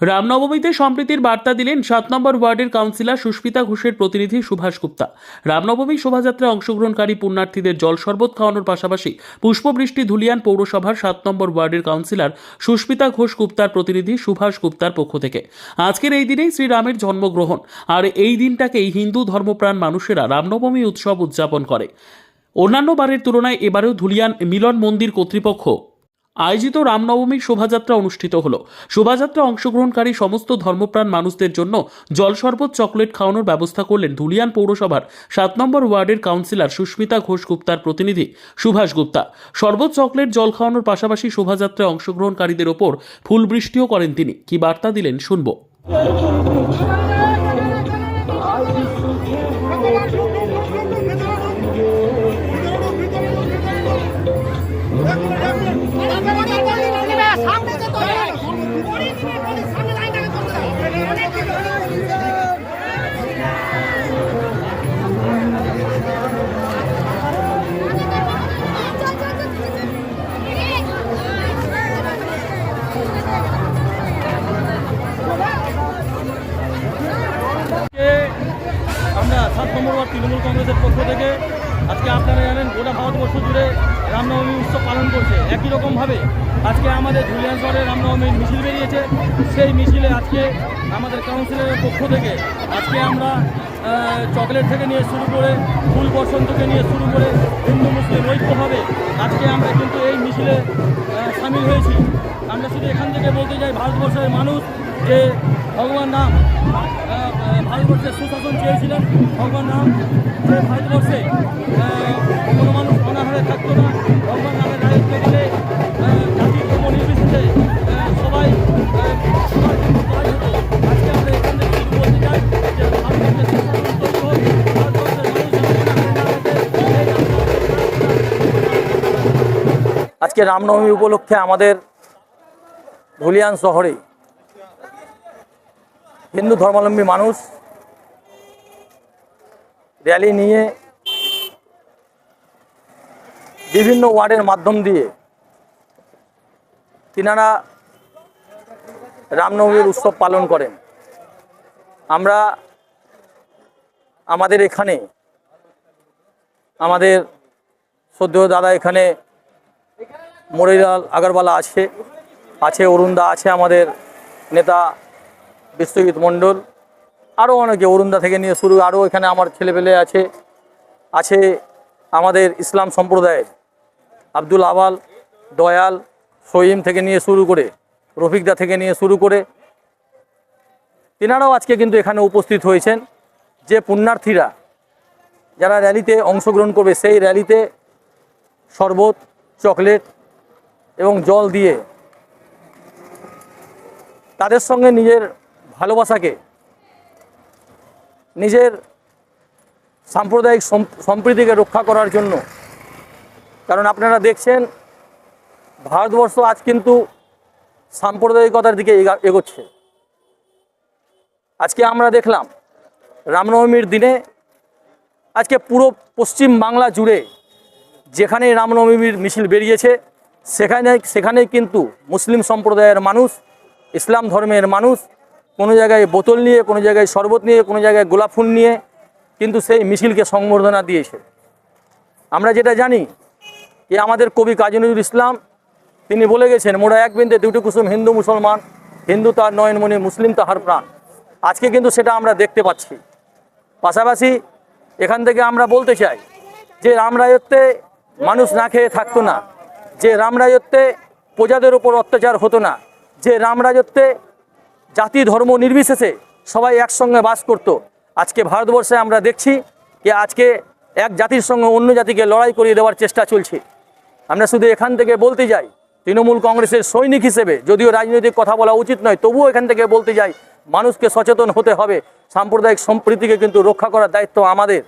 রামনবমীতে সম্প্রীতির বার্তা দিলেন সাত নম্বর ওয়ার্ডের কাউন্সিলর সুস্মিতা ঘোষের প্রতিনিধি সুভাষ গুপ্তা। রামনবমী শোভাযাত্রায় অংশগ্রহণকারী পুণ্যার্থীদের জল শরবত খাওয়ানোর পাশাপাশি পুষ্পবৃষ্টি ধুলিয়ান পৌরসভার সাত নম্বর ওয়ার্ডের কাউন্সিলর সুস্মিতা ঘোষ গুপ্তার প্রতিনিধি সুভাষ গুপ্তার পক্ষ থেকে। আজকের এই দিনেই শ্রীরামের জন্মগ্রহণ আর এই দিনটাকেই হিন্দু ধর্মপ্রাণ মানুষেরা রামনবমী উৎসব উদযাপন করে। অন্যান্য বারের তুলনায় এবারেও ধুলিয়ান মিলন মন্দির কর্তৃপক্ষ আয়োজিত রামনবমীর শোভাযাত্রা অনুষ্ঠিত হলো। শোভাযাত্রা অংশগ্রহণকারী সমস্ত ধর্মপ্রাণ মানুষদের জন্য জল শরবত, চকলেট খাওয়ানোর ব্যবস্থা করলেন ধুলিয়ান পৌরসভার সাত নম্বর ওয়ার্ডের কাউন্সিলর সুস্মিতা ঘোষ গুপ্তার প্রতিনিধি সুভাষ গুপ্তা। শরবত, চকলেট, জল খাওয়ানোর পাশাপাশি শোভাযাত্রায় অংশগ্রহণকারীদের ওপর ফুল বৃষ্টিও করেন তিনি। কি বার্তা দিলেন শুনব। তৃণমূল কংগ্রেসের পক্ষ থেকে আজকে আপনারা জানেন গোটা ভারতবর্ষ জুড়ে রামনবমী উৎসব পালন করছে। একই রকমভাবে আজকে আমাদের ধুলিয়ান শহরে রামনবমীর মিছিল বেরিয়েছে। সেই মিছিলে আজকে আমাদের কাউন্সিলের পক্ষ থেকে আজকে আমরা চকলেট থেকে নিয়ে শুরু করে ফুল বসন্ত থেকে নিয়ে শুরু করে হিন্দু, মুসলিম ঐক্যভাবে আজকে আমরা কিন্তু এই মিছিলে সামিল হয়েছি আমরা শুধু এখান থেকে বলতে চাই, ভারতবর্ষের মানুষ যে ভগবান রাম ভারতবর্ষের সুশাসন চেয়েছিলেন, ভগবান রাম যে ভারতবর্ষে আজকে রামনবমী উপলক্ষে আমাদের ধুলিয়ান শহরে হিন্দু ধর্মাবলম্বী মানুষ র্যালি নিয়ে বিভিন্ন ওয়ার্ডের মাধ্যম দিয়ে তিনারা রামনবমীর উৎসব পালন করেন। আমরা আমাদের এখানে আমাদের সদ্য দাদা এখানে মরিলাল আগরওয়ালা আছে আছে অরুণদা, আছে আমাদের নেতা বিশ্বজিৎ মণ্ডল, আরও অনেকে অরুণদা থেকে নিয়ে শুরু, আরও এখানে আমার ছেলেপেলে আছে আছে আমাদের ইসলাম সম্প্রদায়ের আব্দুল আওয়াল দয়াল সহিম থেকে নিয়ে শুরু করে রফিকদা থেকে নিয়ে শুরু করে, তিনারাও আজকে কিন্তু এখানে উপস্থিত হয়েছেন। যে পুণ্যার্থীরা যারা র্যালিতে অংশগ্রহণ করবে, সেই র্যালিতে শরবত, চকলেট এবং জল দিয়ে তাদের সঙ্গে নিজের ভালোবাসাকে, নিজের সাম্প্রদায়িক সম্প্রীতিকে রক্ষা করার জন্য। কারণ আপনারা দেখছেন, ভারতবর্ষ আজ কিন্তু সাম্প্রদায়িকতার দিকে এগা- এগোচ্ছে। আজকে আমরা দেখলাম রামনবমীর দিনে আজকে পুরো পশ্চিম বাংলা জুড়ে যেখানে রামনবমীর মিছিল বেরিয়েছে সেখানে সেখানেই কিন্তু মুসলিম সম্প্রদায়ের মানুষ, ইসলাম ধর্মের মানুষ, কোনো জায়গায় বোতল নিয়ে, কোনো জায়গায় শরবত নিয়ে, কোনো জায়গায় গোলাপ ফুল নিয়ে কিন্তু সেই মিছিলকে সংবর্ধনা দিয়েছে। আমরা যেটা জানি যে আমাদের কবি কাজী নজরুল ইসলাম, তিনি বলে গেছেন, মোরা এক বিন্দে দুটি কুসুম, হিন্দু, মুসলমান, হিন্দু তার নয়নমণি মুসলিম তাহার প্রাণ। আজকে কিন্তু সেটা আমরা দেখতে পাচ্ছি। পাশাপাশি এখান থেকে আমরা বলতে চাই যে রামরায়ত্বে মানুষ না খেয়ে থাকতো না। যে রামরায়ত্বে প্রজাদের ওপর অত্যাচার হতো না, যে রামরাজত্বে জাতি ধর্ম নির্বিশেষে সবাই একসঙ্গে বাস করত। আজকে ভারতবর্ষে আমরা দেখছি যে আজকে এক জাতির সঙ্গে অন্য জাতিকে লড়াই করিয়ে দেওয়ার চেষ্টা চলছে। আমরা শুধু এখান থেকে বলতে যাই, তৃণমূল কংগ্রেসের সৈনিক হিসেবে যদিও রাজনৈতিক কথা বলা উচিত নয়, তবুও এখান থেকে বলতে যাই, মানুষকে সচেতন হতে হবে, সাম্প্রদায়িক সম্প্রীতিকে কিন্তু রক্ষা করার দায়িত্ব আমাদের।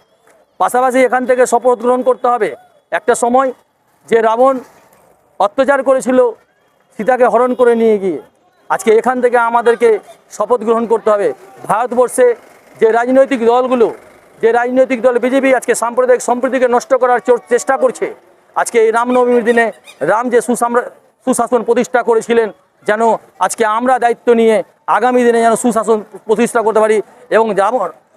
পাশাপাশি এখান থেকে শপথ গ্রহণ করতে হবে। একটা সময় যে রাবণ অত্যাচার করেছিল, সীতাকে হরণ করে নিয়ে গিয়ে। আজকে এখান থেকে আমাদেরকে শপথ গ্রহণ করতে হবে। ভারতবর্ষে যে রাজনৈতিক দলগুলো, যে রাজনৈতিক দল বিজেপি আজকে সাম্প্রদায়িক সম্প্রীতিকে নষ্ট করার চেষ্টা করছে, আজকে এই রামনবমীর দিনে রাম যে সুসাম্রা সুশাসন প্রতিষ্ঠা করেছিলেন, যেন আজকে আমরা দায়িত্ব নিয়ে আগামী দিনে যেন সুশাসন প্রতিষ্ঠা করতে পারি এবং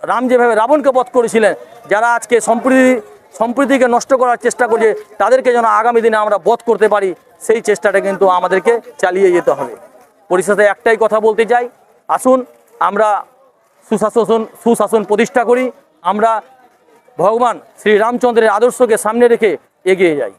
রাম যেভাবে রাবণকে বধ করেছিলেন, যারা আজকে সম্প্রীতি সম্প্রীতিকে নষ্ট করার চেষ্টা করছে তাদেরকে যেন আগামী দিনে আমরা বধ করতে পারি, সেই চেষ্টাটা কিন্তু আমাদেরকে চালিয়ে যেতে হবে। পরিশেষে একটাই কথা বলতে চাই, আসুন আমরা সুশাসন সুশাসন প্রতিষ্ঠা করি, আমরা ভগবান শ্রী রামচন্দ্রের আদর্শকে সামনে রেখে এগিয়ে যাই।